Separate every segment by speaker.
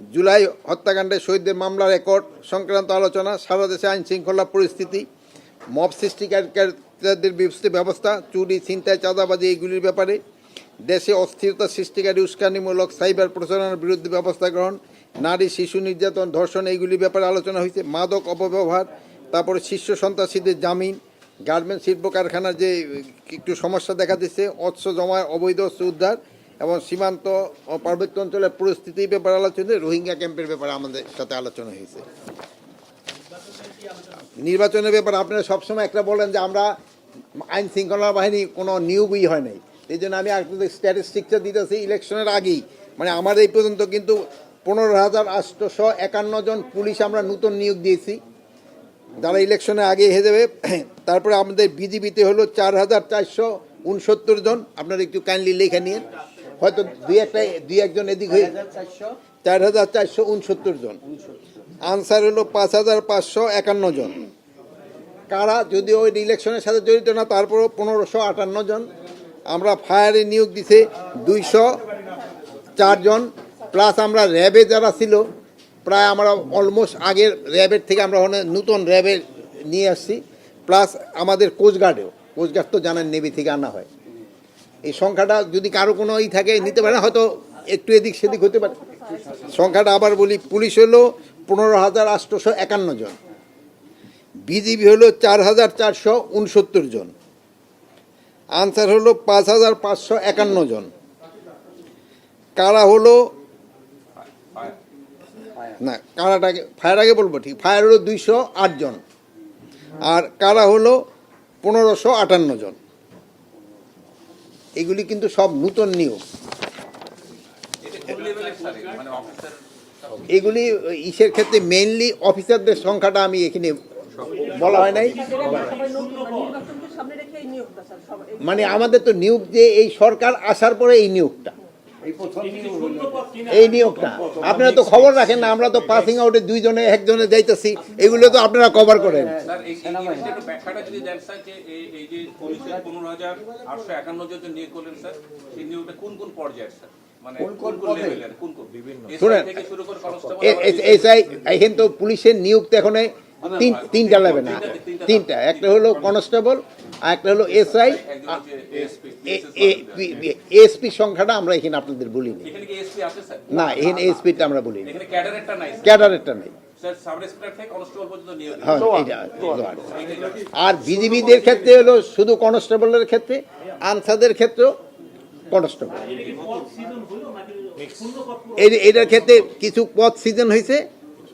Speaker 1: জুলাই হত্যাকাণ্ডে শহীদদের মামলা রেকর্ড, সংক্রান্ত আলোচনা সারা দেশে আইন শৃঙ্খলা পরিস্থিতি, মব সৃষ্টিকারীদের বিস্তৃত ব্যবস্থা, চুরি, ছিনতাই, চাঁদাবাজি এইগুলির ব্যাপারে, দেশে অস্থিরতা সৃষ্টিকারী উস্কানিমূলক সাইবার প্রচারণার বিরুদ্ধে ব্যবস্থা গ্রহণ, নারী, শিশু নির্যাতন, ধর্ষণ এইগুলির ব্যাপারে আলোচনা হয়েছে, মাদক অপব্যবহার, তারপরে শীর্ষ সন্ত্রাসীদের জামিন, গার্মেন্টস শিল্প কারখানার যে একটু সমস্যা দেখা দিচ্ছে, অস্ত্র জমা অবৈধ অস্ত্র উদ্ধার এবং সীমান্ত ও পার্বত্য অঞ্চলের পরিস্থিতির ব্যাপারে আলোচনা হয়েছে, রোহিঙ্গা ক্যাম্পের ব্যাপারে আমাদের সাথে আলোচনা হয়েছে। নির্বাচনের ব্যাপারে আপনারা সবসময় একটা বলেন যে আমরা আইন শৃঙ্খলা বাহিনী কোনো নিয়োগই হয় নাই। এই জন্য আমি আপনাদের স্ট্যাটিস্টিক্সটা দিতেছি ইলেকশনের আগেই। মানে আমার এই পর্যন্ত কিন্তু পনেরো হাজার আটশোশো একান্ন জন পুলিশ আমরা নতুন নিয়োগ দিয়েছি। যারা ইলেকশনে আগে হয়ে যাবে তারপরে আমাদের বিজিবিতে হলো চার হাজার চারশো উনসত্তর জন। আপনারা একটু কাইন্ডলি লেখা নিন। হয়তো দুই একটা দুই একজন এদিক হয়ে চার হাজার চারশো উনসত্তর জন। আনসার হলো পাঁচ হাজার পাঁচশো একান্ন জন। কারা যদি ওই ইলেকশনের সাথে জড়িত না তারপরও পনেরোশো আটান্ন জন। আমরা ফায়ারে নিয়োগ দিছে দুইশো চারজন প্লাস আমরা র্যাবে যারা ছিল প্রায় আমরা অলমোস্ট আগের র্যাবের থেকে আমরা অনেক নতুন র্যাবে নিয়ে আসছি। প্লাস আমাদের কোস্টগার্ডেও কোস্টগার্ড তো জানেন নেভি থেকে আনা হয়। এই সংখ্যাটা যদি কারও কোনো ই থাকে, নিতে পারে হয়তো একটু এদিক সেদিক হতে পারে। সংখ্যাটা আবার বলি, পুলিশ হলো পনেরো হাজার আটশোশো একান্ন জন। বিজিবি হলো চার হাজার চারশো উনসত্তর জন। আনসার হলো পাঁচ হাজার পাঁচশো একান্ন জন। কারা হলো, না, কারাটাকে ফায়ার আগে বলব ঠিক, ফায়ার হলো দুইশো আট জন। আর কারা হলো, পনেরোশো আটান্ন জন। এগুলি কিন্তু সব নূতন নিয়োগ
Speaker 2: মানে
Speaker 1: এগুলি ইসের ক্ষেত্রে মেইনলি অফিসারদের সংখ্যাটা আমি এখানে বলা হয় নাই। মানে আমাদের তো নিয়োগ যে এই সরকার আসার পরে এই নিয়োগটা। এই নিয়োগটা আপনারা তো খবর রাখেন না আমরা তো পাসিং আউটে দুইজনে একজনে যাইতেছি এগুলো তো আপনারা কভার করেন।
Speaker 2: স্যার এই এই জিনিসটা একটু ব্যাখ্যাটা যদি দেন স্যার যে এই এই যে পুলিশের পনেরো হাজার আটশো একান্ন জন যে নিয়োগ করলেন স্যার সেই নিয়োগটা কোন কোন পর্যায়ের স্যার? মানে কোন কোন লেভেলের কোন কোন বিভিন্ন।
Speaker 1: শুনেন, তো পুলিশের নিয়োগ তো এখন তিন তিনটা লেভেল না। তিনটা একটা হলো কনস্টেবল আর একটা হলো এসআই
Speaker 2: এসপি
Speaker 1: সংখ্যাটা আমরা এখানে আপনাদের বলিনি।
Speaker 2: স্যার?
Speaker 1: না এখানে এসপিটা আমরা বলিনি।
Speaker 2: এখানে ক্যাডারেরটা নাই
Speaker 1: হ্যাঁ আর বিজিবিদের ক্ষেত্রে হলো শুধু কনস্টেবলের ক্ষেত্রে আনসারদের ক্ষেত্রেও কনস্টেবল এই- এটার ক্ষেত্রে কিছু পদ সিজন হয়েছে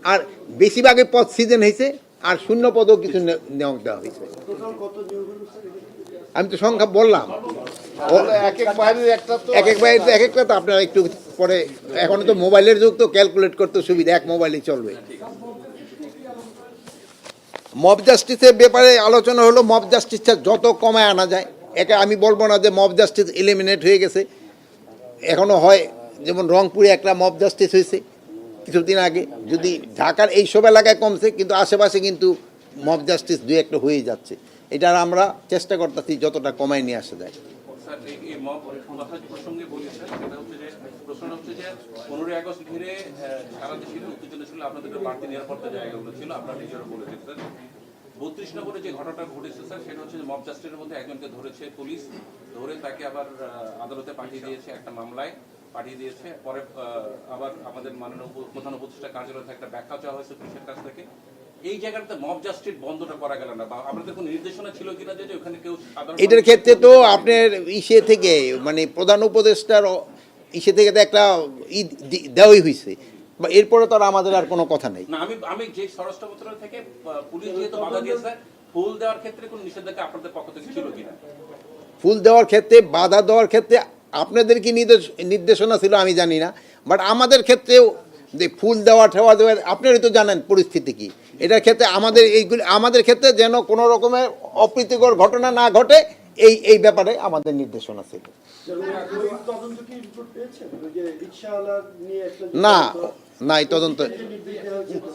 Speaker 1: আর বেশিরভাগই পদ সিজন হয়েছে আর শূন্য পদও কিছু নে- নিয়োগ দেওয়া হয়েছে। আমি তো সংখ্যা বললাম।
Speaker 3: এক এক বাইরের তো
Speaker 1: এক এক বাইরে একটা তো আপনারা একটু পরে এখন তো মোবাইলের যুগ তো ক্যালকুলেট করতে সুবিধা এক মোবাইলে চলবে। মব জাস্টিসের ব্যাপারে আলোচনা হলো মব জাস্টিসটা যত কমায় আনা যায় একে আমি বলব না যে মব জাস্টিস এলিমিনেট হয়ে গেছে। এখনও হয় যেমন রংপুরে একটা মব জাস্টিস হয়েছে। কিছুদিন আগে, যদি ঢাকার এইসব এলাকায় কমছে, কিন্তু আশেপাশে কিন্তু মব জাস্টিস দুই একটা হয়ে যাচ্ছে। এটার আমরা চেষ্টা করতেছি যতটা কমায় নিয়ে আসা যায়।
Speaker 2: বত্রিশ নম্বরে যে ঘটনাটা ঘটেছে, স্যার, সেটা হচ্ছে মব জাস্টিসের মধ্যে একজনকে ধরেছে পুলিশ, ধরে তাকে আবার আদালতে পাঠিয়ে দিয়েছে একটা মামলায়। পাঠিয়ে দিয়েছে। পরে আবার আমাদের মাননীয় প্রধান উপদেষ্টা কার্যালয় থেকে একটা ব্যাখ্যা চাওয়া হয়েছে পুলিশের কাছ থেকে। এই জায়গাটাতে মব জাস্টিস বন্ধটা করা গেল না। বা আপনাদের কোনো নির্দেশনা ছিল কিনা যে ওখানে কেউ
Speaker 1: এটার ক্ষেত্রে তো আপনার ইসে থেকে মানে প্রধান উপদেষ্টার ইসে থেকে তো একটা ই দেওয়াই হয়েছে বা এরপরে তো আর আমাদের আর কোনো কথা নেই।
Speaker 2: না আমি আমি যে স্বরাষ্ট্র মন্ত্রণালয় থেকে পুলিশ যেহেতু বাধা দিয়েছে ফুল দেওয়ার ক্ষেত্রে কোনো নিষেধাজ্ঞা আপনাদের পক্ষ থেকে ছিল কিনা?
Speaker 1: ফুল দেওয়ার ক্ষেত্রে বাধা দেওয়ার ক্ষেত্রে আপনাদের কি নির্দেশ নির্দেশনা ছিল, আমি জানি না। বাট আমাদের ক্ষেত্রেও যে ফুল দেওয়া, ঠেওয়া দেওয়া, আপনারই তো জানেন পরিস্থিতি কি। এটার ক্ষেত্রে আমাদের এইগুলি আমাদের ক্ষেত্রে যেন কোনো রকমের অপ্রীতিকর ঘটনা না ঘটে, এই এই ব্যাপারে আমাদের নির্দেশনা ছিল। না না, এই তদন্ত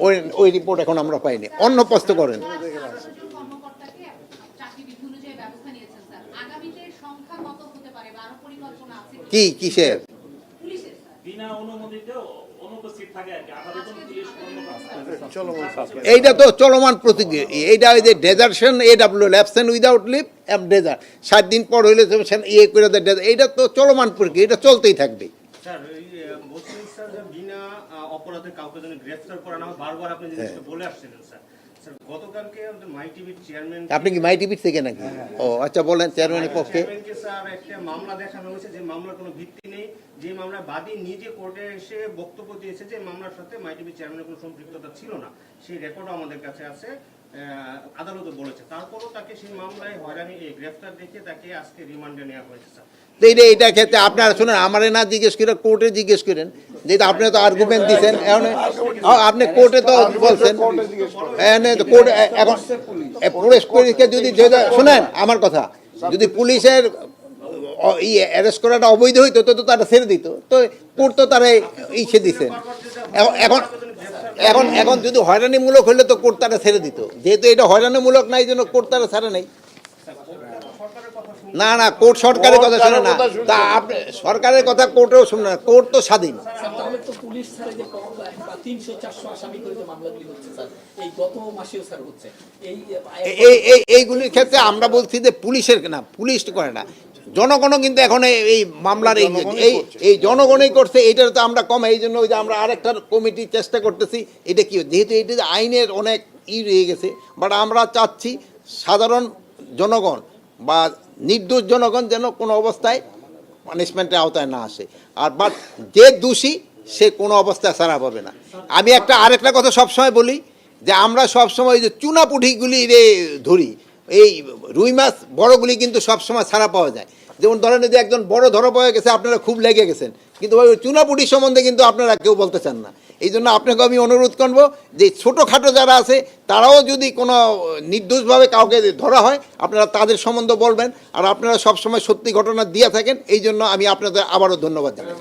Speaker 1: ওই ওই রিপোর্ট এখন আমরা পাইনি। অন্য করেন
Speaker 4: আঠারোজন কর্মকর্তাকে চাকরি বৃদ্ধি অনুযায়ী ব্যবস্থা নিয়েছেন স্যার আগামীতে সংখ্যা কত হতে পারে বা আরও পরিকল্পনা আছে কি?
Speaker 1: কি কিসের
Speaker 4: পুলিশের স্যার
Speaker 5: বিনা অনুমোদিত মতো সিট থাকে আর কি আঠারো জন পুলিশ কিসের
Speaker 1: এইটা তো চলমান প্রতিক্রিয়া। এইটা ওই যে desertion A W absent without leave am desert সাত দিন পর হইলে তো ইয়ে করে দেয়। এইটা তো চলমান প্রক্রিয়া এটা চলতেই থাকবে।
Speaker 6: স্যার এই আহ, বলছেন স্যার যে বিনা অপরাধে কাউকে যেন গ্রেফতার করা না বারবার আপনি জিনিসটা বলে আসছিলেন স্যার। টিভির
Speaker 1: আপনি কি মাই টিভির থেকে নাকি? ও আচ্ছা বলেন চেয়ারম্যানের পক্ষে।
Speaker 6: স্যার একটা মামলা দেখানো হয়েছে যে মামলার কোনো ভিত্তি নেই। যে মামলা বাদী নিজে কোর্টে এসে বক্তব্য দিয়েছে যে মামলার সাথে মাই টিভি চেয়ারম্যানের কোনো সম্পৃক্ততা ছিল না। সেই রেকর্ডও আমাদের কাছে আছে।
Speaker 1: ক্ষেত্রে আপনারা শুনেন, আমারে না জিজ্ঞেস করে কোর্টে জিজ্ঞেস করেন। যেহেতু তো দিচ্ছেন আপনি কোর্টে তো বলছেন। পুলিশ পুলিশকে যদি শুনেন আমার কথা, যদি পুলিশের অ্যারেস্ট করাটা অবৈধ হইতো, তো তারা ছেড়ে দিত। তো কোর্ট তো তারা ইসে দিচ্ছেন এখন এখন এখন যদি হয়রানিমূলক হলে তো কোর্ট তারা ছেড়ে দিত। যেহেতু এটা হয়রানিমূলক নাই জন্য কোর্ট তারা ছাড়ে নাই। না না কোর্ট সরকারের কথা শোনে না। তা আপনি সরকারের কথা কোর্টেও শুনে না। কোর্ট তো স্বাধীন। এইগুলির ক্ষেত্রে আমরা বলছি যে পুলিশের না পুলিশ করে না। জনগণও কিন্তু এখন এই- মামলার এই এই জনগণই করছে এইটার তো আমরা কম এই জন্য ওই যে আমরা আরেকটা কমিটি চেষ্টা করতেছি এটা কি যেহেতু এটা আইনের অনেক ই রয়ে গেছে বাট আমরা চাচ্ছি সাধারণ জনগণ বা নির্দোষ জনগণ যেন কোনো অবস্থায় পানিশমেন্টের আওতায় না আসে। আর বাট যে দোষী সে কোনো অবস্থায় সারা পাবে না। আমি একটা আরেকটা কথা সবসময় বলি যে আমরা সবসময় যে চুনা পুঁঠিগুলি রে ধরি এই রুই মাছ বড়গুলি কিন্তু সবসময় ছাড়া পাওয়া যায়। যেমন ধরেন যে একজন বড় ধরা পড়ে গেছে, আপনারা খুব লেগে গেছেন। কিন্তু ওই চুনাপুটি সম্বন্ধে কিন্তু আপনারা কেউ বলতে চান না। এই জন্য আপনাকে আমি অনুরোধ করব যে ছোটোখাটো যারা আছে, তারাও যদি কোনো নির্দোষভাবে কাউকে ধরা হয়, আপনারা তাদের সম্বন্ধে বলবেন। আর আপনারা সবসময় সত্যি ঘটনা দিয়ে থাকেন, এই জন্য আমি আপনাদের আবারও ধন্যবাদ জানাই।